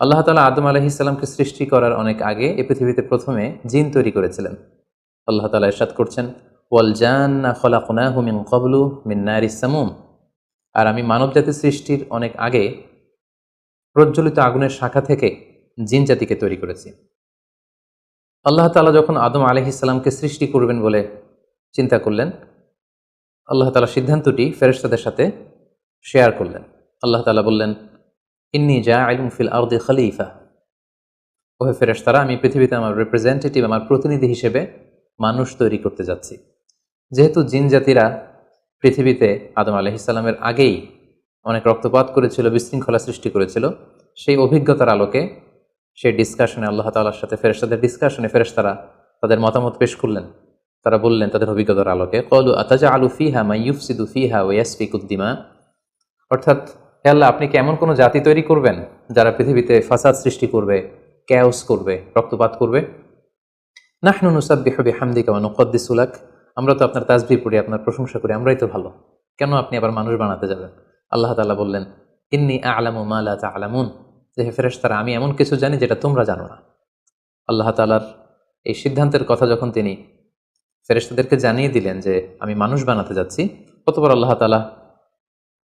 আল্লাহ তালা আদম আলহিসাল্লামকে সৃষ্টি করার অনেক আগে এ পৃথিবীতে প্রথমে জিন তৈরি করেছিলেন। আল্লাহ তালা ইরশাদ করছেন, ওয়াল জান্না খলাকুনাহু মিন কবলু মিন নারিস সামুম। আর আমি মানবজাতি সৃষ্টির অনেক আগে প্রজ্বলিত আগুনের শাখা থেকে জিন জাতিকে তৈরি করেছি। আল্লাহ তালা যখন আদম আলহিসাল্লামকে সৃষ্টি করবেন বলে চিন্তা করলেন, আল্লাহ তালা সিদ্ধান্তটি ফেরেশতাদের সাথে শেয়ার করলেন। আল্লাহ তালা বললেন ইন্নি জা আইলুম ফিল আউদি খলিফা। ওহে ফেরেশতারা, আমি পৃথিবীতে আমার রিপ্রেজেন্টেটিভ আমার প্রতিনিধি হিসেবে মানুষ তৈরি করতে যাচ্ছি। যেহেতু জিন জাতিরা পৃথিবীতে আদম আলহিসাল্লামের আগেই অনেক রক্তপাত করেছিল, বিশৃঙ্খলা সৃষ্টি করেছিল, সেই অভিজ্ঞতার আলোকে সেই ডিসকাশনে আল্লাহ তাল্লার সাথে ফেরেশতাদের ডিসকাশনে ফেরেশতারা তাদের মতামত পেশ করলেন। তারা বললেন তাদের অভিজ্ঞতার আলোকে কলু আতাজা আলু ফিহা মাইয়ুফসিদু ফিহা ওয়াসফিকুদ্দিমা অর্থাৎ হে আল্লাহ, আপনি কি এমন কোনো জাতি তৈরি করবেন যারা পৃথিবীতে ফাসাদ সৃষ্টি করবে ক্যাওস করবে, রক্তপাত করবে? নাহনু নুসাব্বিহু বিহামদিকা ওয়া নুকদ্দিসু লাক। আমরা তো আপনার তাসবিহ পড়ি, আপনার প্রশংসা করি, আমরাই তো ভালো। কেন আপনি আবার মানুষ বানাতে যাবেন? আল্লাহ তাআলা বললেন, ইন্নী আ'লামু মা লা তা'লামুন। যে হে ফেরেশতারা, আমি এমন কিছু জানি যেটা তোমরা জানো না। আল্লাহ তালার এই সিদ্ধান্তের কথা যখন তিনি ফেরেশতাদেরকে জানিয়ে দিলেন যে, আমি মানুষ বানাতে যাচ্ছি কতবার আল্লাহ তালা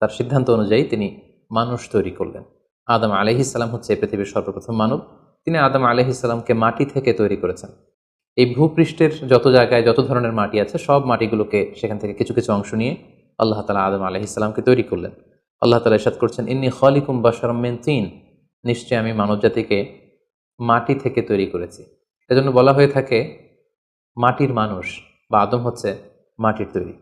তার সিদ্ধান্ত অনুযায়ী তিনি মানুষ তৈরি করলেন। আদম আলহিসাল্লাম হচ্ছে এই পৃথিবীর সর্বপ্রথম মানব। তিনি আদম আলহিসাল্লামকে মাটি থেকে তৈরি করেছেন। এই ভূপৃষ্ঠের যত জায়গায় যত ধরনের মাটি আছে, সব মাটিগুলোকে সেখান থেকে কিছু কিছু অংশ নিয়ে আল্লাহ তালা আদম আলহিসাল্লামকে তৈরি করলেন। আল্লাহ তালা ইসাদ করছেন, ইন্নি খলিকুম বাসরমেন তিন। নিশ্চয়ই আমি মানব জাতিকে মাটি থেকে তৈরি করেছি। এজন্য বলা হয়ে থাকে, মাটির মানুষ বা আদম হচ্ছে মাটির তৈরি।